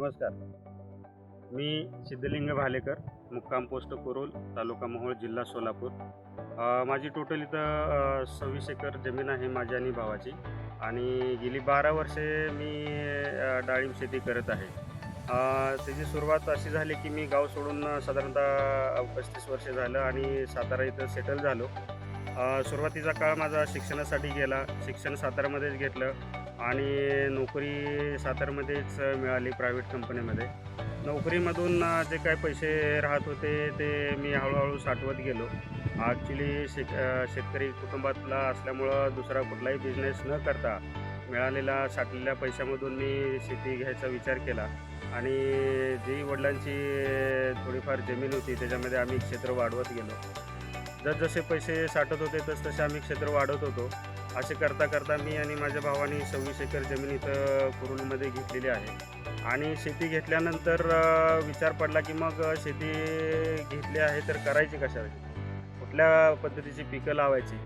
नमस्कार. मी सिद्धलिंग भालेकर मुक्काम पोस्ट कुरुल तालुका मोहोळ जिल्हा सोलापूर. माझी टोटल इथं सव्वीस एकर जमीन आहे माझी आणि भावाची. आणि गेली बारा वर्षे मी डाळिंब शेती करत आहे. त्याची सुरुवात अशी झाली की मी गाव सोडून साधारणतः पस्तीस वर्ष झालं आणि सातारा इथं सेटल झालो. सुरुवातीचा काळ माझा शिक्षणासाठी गेला. शिक्षण सातारामध्येच घेतलं. आणि नोकरी सातारमध्येच मिळाली प्रायव्हेट कंपनीमध्ये नोकरीमधून जे काय पैसे राहत होते ते मी हळूहळू साठवत गेलो. ॲक्च्युली शेत शेतकरी कुटुंबातला असल्यामुळं दुसरा कुठलाही बिझनेस न करता मिळालेल्या साठलेल्या पैशामधून मी शेती घ्यायचा विचार केला. आणि जी वडिलांची थोडीफार जमीन होती त्याच्यामध्ये आम्ही क्षेत्र वाढवत गेलो. जसजसे पैसे साठत होते तसतसे आम्ही क्षेत्र वाढवत होतो. असे करता करता मी आणि माझ्या भावाने सव्वीस एकर जमीन इथं कुरुलमध्ये घेतलेली आहे. आणि शेती घेतल्यानंतर विचार पडला की मग शेती घेतली आहे तर करायची कशा कुठल्या पद्धतीची पिकं लावायची?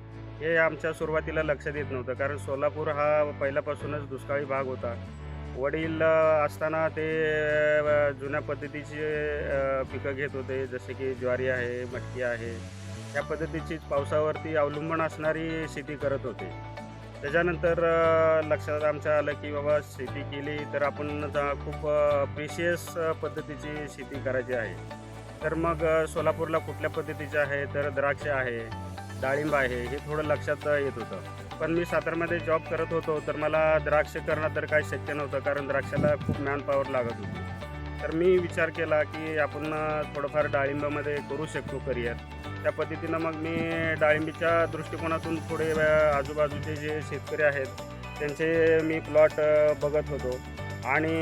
हे आमच्या सुरुवातीला लक्षात येत नव्हतं. कारण सोलापूर हा पहिल्यापासूनच दुष्काळी भाग होता. वडील असताना ते जुन्या पद्धतीची पिकं घेत होते. जसे की ज्वारी आहे मटकी आहे या पद्धतीचीच पावसावरती अवलंबून असणारी शेती करत होते. त्याच्यानंतर लक्षात आमच्या आलं की बाबा शेती केली तर आपण खूप प्रिशियस पद्धतीची शेती करायची आहे. तर मग सोलापूरला कुठल्या पद्धतीचे आहे? तर द्राक्ष आहे डाळिंब आहे हे थोडं लक्षात येत होतं. पण मी सातारमध्ये जॉब करत होतो तर मला द्राक्ष करणं तर काही शक्य नव्हतं कारण द्राक्षाला खूप मॅन पॉवर लागत होती. तर मी विचार केला की आपण थोडंफार डाळिंबामध्ये करू शकतो करिअर त्या पद्धतीनं मग मी डाळिंबीच्या दृष्टिकोनातून थोडे आजूबाजूचे जे शेतकरी आहेत त्यांचे मी प्लॉट बघत होतो. आणि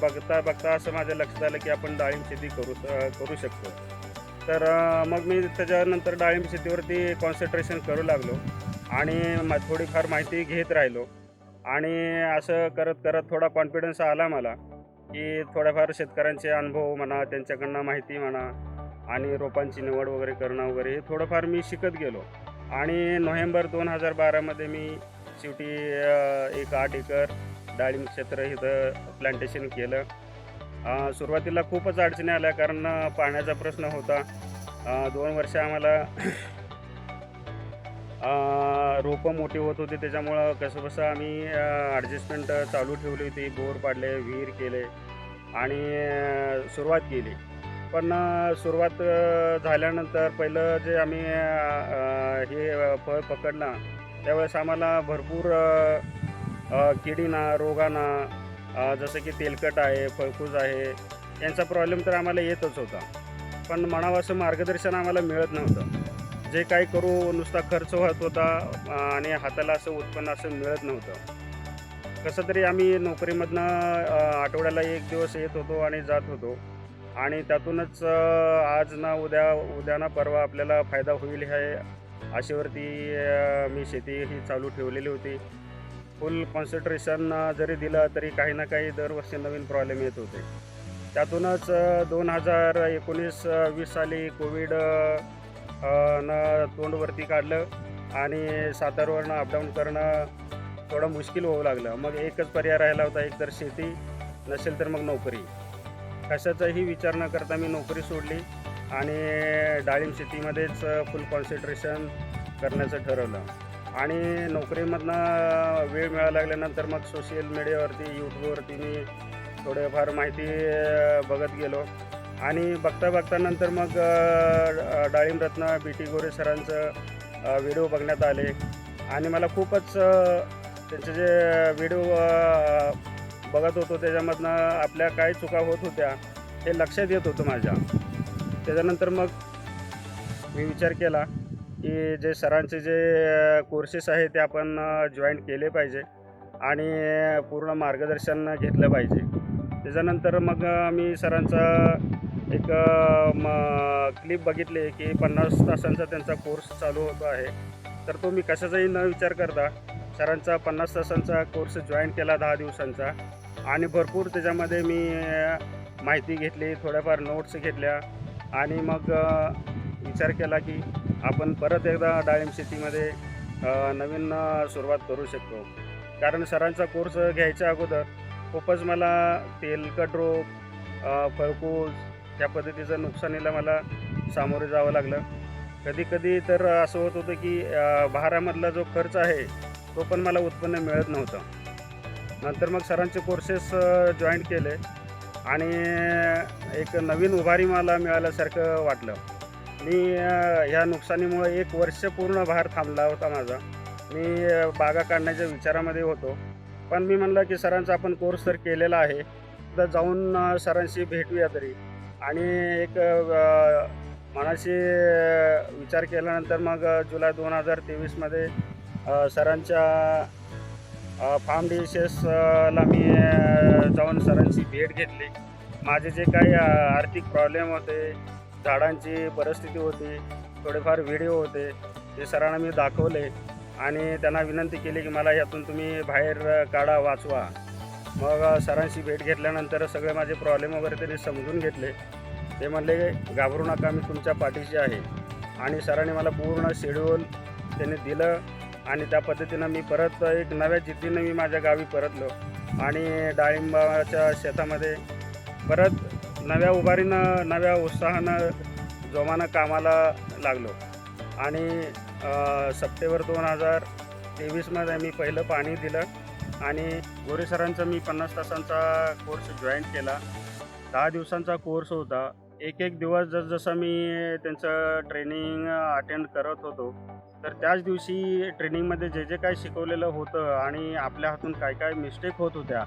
बघता बघता असं माझ्या लक्षात आलं की आपण डाळिंब शेती करू करू शकतो. तर मग मी त्याच्यानंतर डाळिंब शेतीवरती कॉन्सन्ट्रेशन करू लागलो आणि म थोडीफार माहिती घेत राहिलो. आणि असं करत करत थोडा कॉन्फिडन्स आला मला की थोड्याफार शेतकऱ्यांचे अनुभव म्हणा त्यांच्याकडनं माहिती म्हणा आणि रोपांची निवड वगैरे करणं वगैरे हे थोडंफार मी शिकत गेलो. आणि नोव्हेंबर दोन हजार बारामध्ये मी शेवटी एक आठ एकर डाळिंब क्षेत्र इथं प्लांटेशन केलं. सुरुवातीला खूपच अडचणी आल्या कारण पाण्याचा प्रश्न होता. दोन वर्ष आम्हाला रोपं मोठी होत होती. त्याच्यामुळं कसं कसं आम्ही ॲडजस्टमेंट चालू ठेवली होती. बोर पाडले विहीर केले आणि सुरुवात केली. पण सुरुवात झाल्यानंतर पहिलं जे आम्ही हे फळ पकडला त्यावेळेस आम्हाला भरपूर किडीना रोगांना जसं की तेलकट आहे फळकूज आहे यांचा प्रॉब्लेम तर आम्हाला येतच होता. पण म्हणावं असं मार्गदर्शन आम्हाला मिळत नव्हतं. जे काही करू नुसता खर्च होत होता आणि हाताला असं उत्पन्न असं मिळत नव्हतं. कसं तरी आम्ही नोकरीमधनं आठवड्याला एक दिवस येत होतो आणि जात होतो. आणि त्यातूनच आज ना उद्या उद्या ना परवा आपल्याला फायदा होईल हे आशेवरती मी शेती ही चालू ठेवलेली होती. फुल कॉन्सन्ट्रेशन जरी दिलं तरी काही ना काही दरवर्षी नवीन प्रॉब्लेम येत होते. त्यातूनच दोन हजार एकोणीस वीस साली कोविड न तोंडवरती काढलं आणि सातारवरनं अपडाऊन करणं थोडं मुश्किल होऊ लागलं. मग एकच पर्याय राहिला होता एक तर शेती नसेल तर मग नोकरी. कशाचाही विचार न करता मी नोकरी सोडली आणि डाळिंब शेतीमध्येच फुल कॉन्सन्ट्रेशन करण्याचं ठरवलं. आणि नोकरीमधनं वेळ मिळायला लागल्यानंतर मग सोशल मीडियावरती यूट्यूबवरती मी थोडेफार माहिती बघत गेलो. आणि बघता बघता नंतर मग अ, डाळिंब रत्न बी टी गोरे सरांचं व्हिडिओ बघण्यात आले. आणि मला खूपच त्यांचे जे व्हिडिओ बघत होतो त्याच्यामधनं आपल्या काय चुका होत होत्या हे लक्षात येत होतं माझ्या. त्याच्यानंतर मग मी विचार केला की जे सरांचे जे कोर्सेस आहे ते आपण जॉईन केले पाहिजे आणि पूर्ण मार्गदर्शन घेतलं पाहिजे. त्याच्यानंतर मग मी सरांचा एक म क्लिप बघितली की पन्नास तासांचा त्यांचा कोर्स चालू होतो आहे. तर तो मी कशाचाही न विचार करता सरांचा पन्नास तासांचा कोर्स जॉईन केला दहा दिवसांचा. आणि भरपूर त्याच्यामध्ये मी माहिती घेतली थोड्याफार नोट्स घेतल्या. आणि मग विचार केला की आपण परत एकदा डाळिंब शेतीमध्ये नवीन सुरुवात करू शकतो. कारण सरांचा कोर्स घ्यायच्या अगोदर खूपच मला तेलकट रोग फळकूज त्या पद्धतीचं नुकसानीला मला सामोरे जावं लागलं. कधी कधी तर असं होत होतं की भारामधला जो खर्च आहे तो पण मला उत्पन्न मिळत नव्हतं. नंतर मग सरांचे कोर्सेस जॉईन केले. आणि एक नवीन उभारी मला मिळाल्यासारखं वाटलं. मी ह्या नुकसानीमुळे एक वर्ष पूर्ण भार थांबला होता माझा. मी बागा काढण्याच्या विचारामध्ये होतो. पण मी म्हणलं की सरांचा आपण कोर्स तर केलेला आहे. तर जाऊन सरांशी भेटूया तरी. आणि एक मनाशी विचार केल्यानंतर मग जुलै दोन हजार तेवीसमध्ये सरांच्या फार्म डिशेसला मी जाऊन सरांची भेट घेतली. माझे जे काही आर्थिक प्रॉब्लेम होते झाडांची परिस्थिती होती थोडेफार व्हिडिओ होते ते सरांना मी दाखवले आणि त्यांना विनंती केली की मला यातून तुम्ही बाहेर काढा वाचवा. मग सरांशी भेट घेतल्यानंतर सगळे माझे प्रॉब्लेम वगैरे त्यांनी समजून घेतले. ते म्हणले घाबरू नका मी तुमच्या पाठीशी आहे. आणि सरांनी मला पूर्ण शेड्यूल त्यांनी दिलं. आणि त्या पद्धतीनं मी परत एक नव्या जिद्दीनं मी माझ्या गावी परतलो. आणि डाळिंबाच्या शेतामध्ये परत नव्या उभारीनं नव्या उत्साहानं जोमानं कामाला लागलो. आणि सप्टेंबर दोन हजार तेवीसमध्ये मी पहिलं पाणी दिलं आणि गोरे सरांचा मी पन्नास तासांचा कोर्स जॉईन केला. दहा दिवसांचा कोर्स होता. एक एक दिवस जसजसं मी त्यांचं ट्रेनिंग अटेंड करत होतो तर त्याच दिवशी ट्रेनिंगमध्ये जे जे काय शिकवलेलं होतं आणि आपल्या हातून काय काय मिस्टेक होत होत्या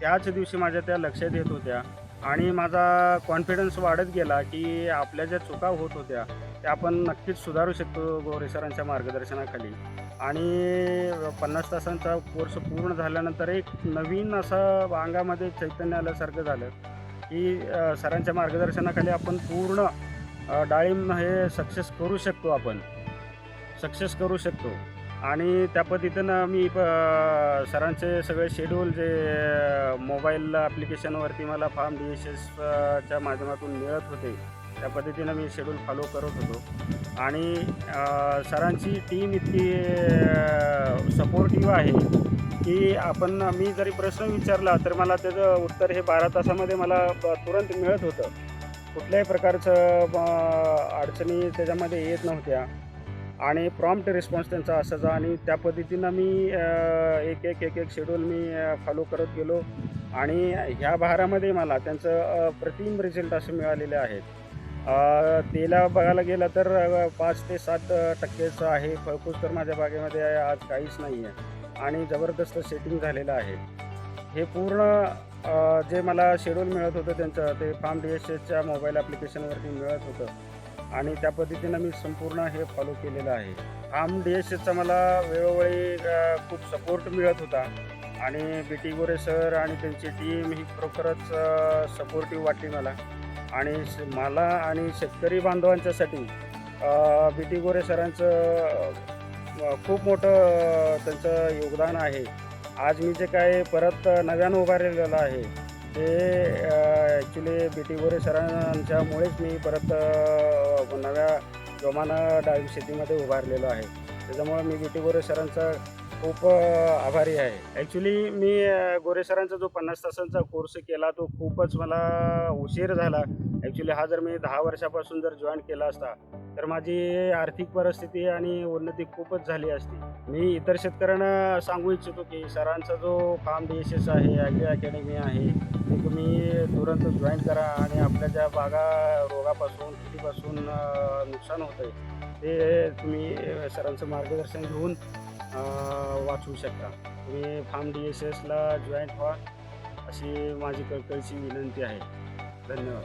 त्याच दिवशी माझ्या त्या लक्षात येत होत्या. आणि माझा कॉन्फिडन्स वाढत गेला की आपल्या ज्या चुका होत होत्या त्या आपण नक्कीच सुधारू शकतो गोरे सरांच्या मार्गदर्शनाखाली. आणि पन्नास तासांचा कोर्स पूर्ण झाल्यानंतर एक नवीन असं अंगामध्ये चैतन्य आल्यासारखं झालं की सरांच्या मार्गदर्शनाखाली आपण पूर्ण डाळिंब हे सक्सेस करू शकतो आपण. सक्सेस करू शकतो. आणि त्या पद्धतीनं मी प सरांचे सगळे शेड्यूल जे मोबाईल ॲप्लिकेशनवरती मला फार्म डी एस एसच्या माध्यमातून मिळत होते त्या पद्धतीनं मी शेड्यूल फॉलो करत होतो. आणि सरांची टीम इतकी सपोर्टिव्ह आहे की आपण मी जरी प्रश्न विचारला तर मला त्याचं उत्तर हे बारा तासामध्ये मला तुरंत मिळत होतं. कुठल्याही प्रकारचं अडचणी त्याच्यामध्ये येत नव्हत्या. आणि प्रॉम्प्ट रिस्पॉन्स त्यांचा असायचा आणि त्या पद्धतीनं मी एक एक एक एक शेड्यूल मी फॉलो करत गेलो. आणि ह्या भारामध्ये मला त्यांचं प्रतिम रिझल्ट असे मिळालेले आहेत तेला बघायला गेलं तर पाच ते सात टक्केचं आहे. फळपूस तर माझ्या बागेमध्ये आज काहीच नाही आहे आणि जबरदस्त सेटिंग झालेलं आहे. हे पूर्ण जे मला शेड्यूल मिळत होतं त्यांचं ते फार्म डी एस एसच्या मोबाईल ॲप्लिकेशनवरती मिळत होतं. आणि त्या पद्धतीनं मी संपूर्ण हे फॉलो केलेलं आहे. आम डी एस एसचा मला वेळोवेळी खूप सपोर्ट मिळत होता. आणि बी टी गोरे सर आणि त्यांची टीम ही खरोखरच सपोर्टिव्ह वाटली मला. आणि श- मला आणि शेतकरी बांधवांच्यासाठी बी टी गोरे सरांचं खूप मोठं त्यांचं योगदान आहे. आज मी जे काय परत नव्यानं उभारलेलं आहे हे ॲक्च्युली बी टी गोरे सरांच्यामुळेच मी परत नव्या जोमानं डाळिंब शेतीमध्ये उभारलेलो आहे. त्याच्यामुळं मी बी टी गोरे सरांचा खूप आभारी आहे. ॲक्च्युली मी गोरे सरांचा जो पन्नास तासांचा कोर्स केला तो खूपच मला उशीर झाला. ॲक्च्युली हा जर मी दहा वर्षापासून जर जॉईन केला असता तर माझी आर्थिक परिस्थिती आणि उन्नती खूपच झाली असती. मी इतर शेतकऱ्यांना सांगू इच्छितो की सरांचा जो फार्म डी एस एस आहे ॲग्री अकॅडमी आहे ते तुम्ही तुरंत जॉईन करा आणि आपल्या ज्या बागा रोगापासून कितीपासून नुकसान होतं आहे ते तुम्ही सरांचं मार्गदर्शन घेऊन वाचवू शकता. तुम्ही फार्म डी एस एसला जॉईंट व्हा अशी माझी कळकळीची विनंती आहे. धन्यवाद.